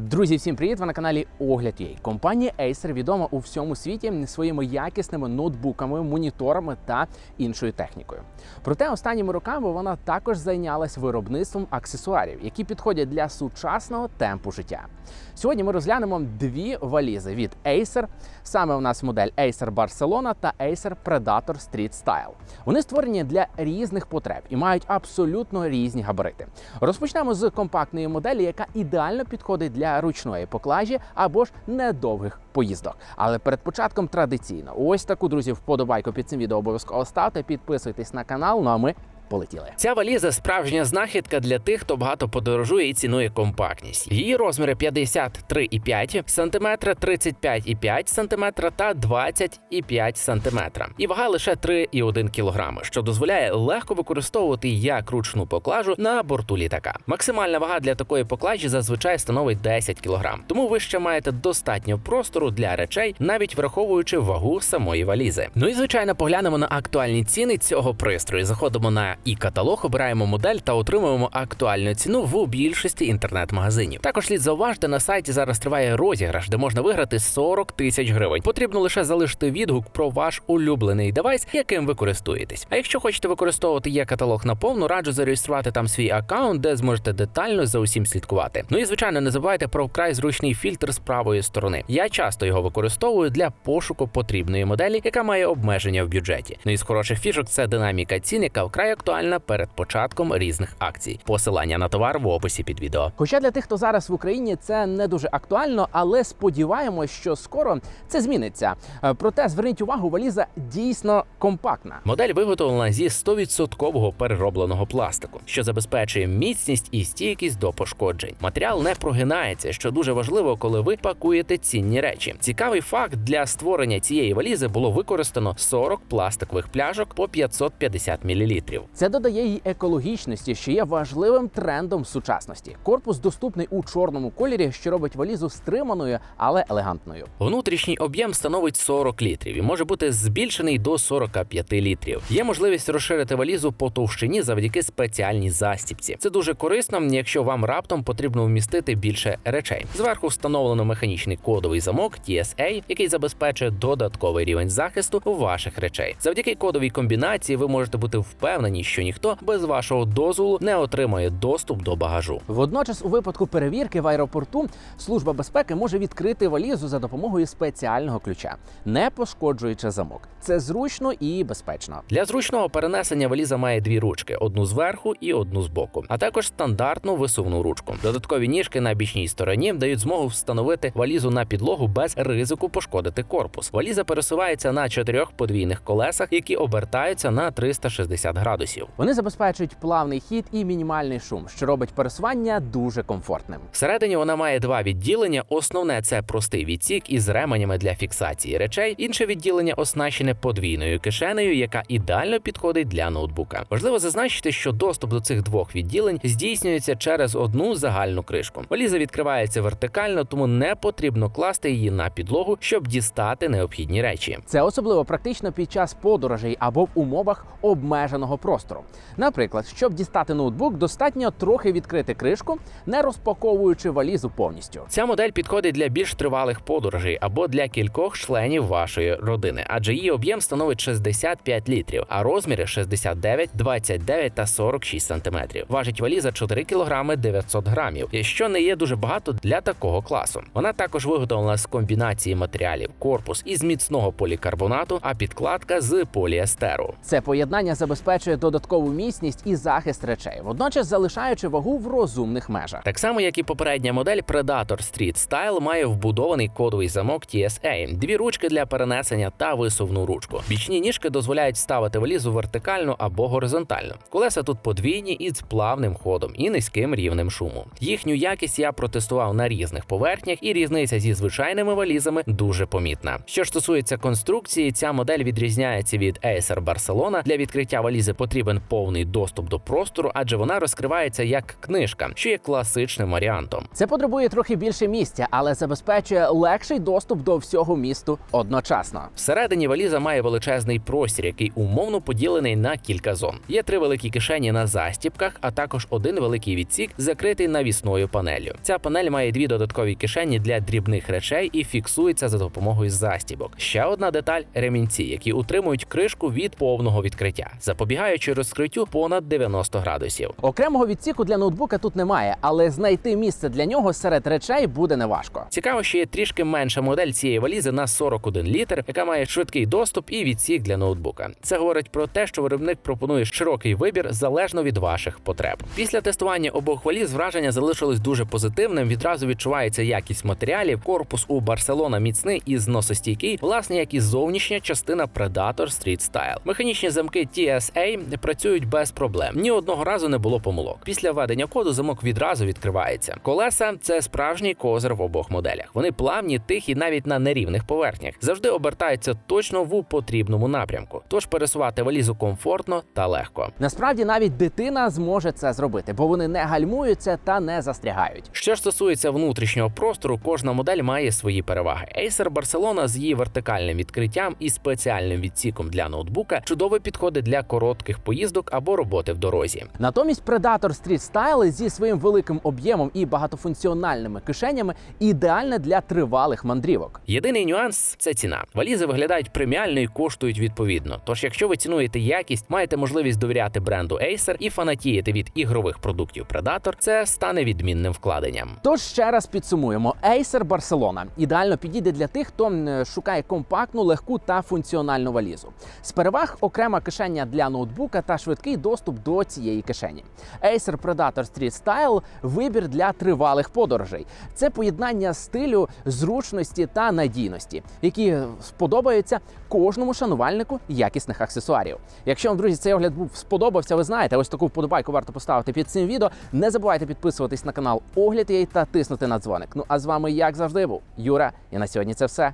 Друзі, всім привіт! Ви на каналі Огляд.ua. Компанія Acer відома у всьому світі своїми якісними ноутбуками, моніторами та іншою технікою. Проте останніми роками вона також зайнялась виробництвом аксесуарів, які підходять для сучасного темпу життя. Сьогодні ми розглянемо дві валізи від Acer. Саме у нас модель Acer Barcelona та Acer Predator Street Style. Вони створені для різних потреб і мають абсолютно різні габарити. Розпочнемо з компактної моделі, яка ідеально підходить для ручної поклажі або ж недовгих поїздок. Але перед початком традиційно, ось таку друзі, вподобайку під цим відео обов'язково ставте, підписуйтесь на канал. Ну а ми полетіли. Ця валіза справжня знахідка для тих, хто багато подорожує і цінує компактність. Її розміри 53,5 см, 35,5 см та 20,5 см. І вага лише 3,1 кг, що дозволяє легко використовувати як ручну поклажу на борту літака. Максимальна вага для такої поклажі зазвичай становить 10 кг. Тому ви ще маєте достатньо простору для речей, навіть враховуючи вагу самої валізи. Ну і звичайно, поглянемо на актуальні ціни цього пристрою. Заходимо на і каталог, обираємо модель та отримуємо актуальну ціну в більшості інтернет-магазинів. Також слід зауважити, на сайті зараз триває розіграш, де можна виграти 40 тисяч гривень. Потрібно лише залишити відгук про ваш улюблений девайс, яким ви користуєтесь. А якщо хочете використовувати є каталог наповну, раджу зареєструвати там свій аккаунт, де зможете детально за усім слідкувати. Ну і звичайно, не забувайте про вкрай зручний фільтр з правої сторони. Я часто його використовую для пошуку потрібної моделі, яка має обмеження в бюджеті. Ну і з хороших фішок це динаміка цін, яка вкрай актуальна перед початком різних акцій. Посилання на товар в описі під відео. Хоча для тих, хто зараз в Україні, це не дуже актуально, але сподіваємось, що скоро це зміниться. Е, Проте зверніть увагу, валіза дійсно компактна. Модель виготовлена зі 100% переробленого пластику, що забезпечує міцність і стійкість до пошкоджень. Матеріал не прогинається, що дуже важливо, коли ви пакуєте цінні речі. Цікавий факт для створення цієї валізи було використано 40 пластикових пляшок по 550 мл. Це додає їй екологічності, що є важливим трендом сучасності. Корпус доступний у чорному кольорі, що робить валізу стриманою, але елегантною. Внутрішній об'єм становить 40 літрів і може бути збільшений до 45 літрів. Є можливість розширити валізу по товщині завдяки спеціальній застіпці. Це дуже корисно, якщо вам раптом потрібно вмістити більше речей. Зверху встановлено механічний кодовий замок TSA, який забезпечує додатковий рівень захисту ваших речей. Завдяки кодовій комбінації ви можете бути впевнені, що ніхто без вашого дозволу не отримає доступ до багажу. Водночас, у випадку перевірки в аеропорту, служба безпеки може відкрити валізу за допомогою спеціального ключа, не пошкоджуючи замок. Це зручно і безпечно. Для зручного перенесення валіза має дві ручки: одну зверху і одну збоку, а також стандартну висувну ручку. Додаткові ніжки на бічній стороні дають змогу встановити валізу на підлогу без ризику пошкодити корпус. Валіза пересувається на чотирьох подвійних колесах, які обертаються на 360 градусів. Вони забезпечують плавний хід і мінімальний шум, що робить пересування дуже комфортним. Всередині вона має два відділення. Основне це простий відсік із ременями для фіксації речей. Інше відділення оснащене подвійною кишенею, яка ідеально підходить для ноутбука. Важливо зазначити, що доступ до цих двох відділень здійснюється через одну загальну кришку. Валіза відкривається вертикально, тому не потрібно класти її на підлогу, щоб дістати необхідні речі. Це особливо практично під час подорожей або в умовах обмеженого простору. Наприклад, щоб дістати ноутбук, достатньо трохи відкрити кришку, не розпаковуючи валізу повністю. Ця модель підходить для більш тривалих подорожей або для кількох членів вашої родини, адже її об'єм становить 65 літрів, а розміри 69, 29 та 46 сантиметрів. Важить валіза 4 кг 900 грамів, що не є дуже багато для такого класу. Вона також виготовлена з комбінації матеріалів корпус із міцного полікарбонату, а підкладка з поліестеру. Це поєднання забезпечує додаткову міцність і захист речей, водночас залишаючи вагу в розумних межах. Так само, як і попередня модель Predator Street Style має вбудований кодовий замок TSA, дві ручки для перенесення та висувну ручку. Бічні ніжки дозволяють ставити валізу вертикально або горизонтально. Колеса тут подвійні із плавним ходом і низьким рівнем шуму. Їхню якість я протестував на різних поверхнях, і різниця зі звичайними валізами дуже помітна. Що стосується конструкції, ця модель відрізняється від Acer Barcelona. Для відкриття валізи потрібно потрібен повний доступ до простору, адже вона розкривається як книжка, що є класичним варіантом. Це потребує трохи більше місця, але забезпечує легший доступ до всього місту одночасно. Всередині валіза має величезний простір, який умовно поділений на кілька зон. Є три великі кишені на застіпках, а також один великий відсік, закритий навісною панелью. Ця панель має дві додаткові кишені для дрібних речей і фіксується за допомогою застібок. Ще одна деталь ремінці, які утримують кришку від повного відкриття, запобігаючи розкриттю понад 90 градусів. Окремого відсіку для ноутбука тут немає, але знайти місце для нього серед речей буде неважко. Цікаво, що є трішки менша модель цієї валізи на 41 літр, яка має швидкий доступ і відсік для ноутбука. Це говорить про те, що виробник пропонує широкий вибір залежно від ваших потреб. Після тестування обох валіз враження залишилось дуже позитивним. Відразу відчувається якість матеріалів. Корпус у Барселона міцний і зносостійкий, власне, як і зовнішня частина Predator Street Style. Механічні замки TSA працюють без проблем. Ні одного разу не було помилок. Після введення коду замок відразу відкривається. Колеса це справжній козир в обох моделях. Вони плавні, тихі, навіть на нерівних поверхнях. Завжди обертаються точно в потрібному напрямку. Тож пересувати валізу комфортно та легко. Насправді навіть дитина зможе це зробити, бо вони не гальмуються та не застрягають. Що ж стосується внутрішнього простору, кожна модель має свої переваги. Acer Barcelona з її вертикальним відкриттям і спеціальним відсіком для ноутбука чудово підходить для коротких поїздок або роботи в дорозі. Натомість Predator Street Style зі своїм великим об'ємом і багатофункціональними кишенями ідеальне для тривалих мандрівок. Єдиний нюанс це ціна. Валізи виглядають преміально і коштують відповідно. Тож, якщо ви цінуєте якість, маєте можливість довіряти бренду Acer і фанатієте від ігрових продуктів Predator, це стане відмінним вкладенням. Тож ще раз підсумуємо: Acer Barcelona ідеально підійде для тих, хто шукає компактну, легку та функціональну валізу. З переваг окрема кишеня для ноутбука та швидкий доступ до цієї кишені. Acer Predator Street Style – вибір для тривалих подорожей. Це поєднання стилю, зручності та надійності, які сподобаються кожному шанувальнику якісних аксесуарів. Якщо вам, друзі, цей огляд був сподобався, ви знаєте, ось таку вподобайку варто поставити під цим відео. Не забувайте підписуватись на канал Огляд Єй та тиснути на дзвоник. Ну а з вами, як завжди, був Юра. І на сьогодні це все.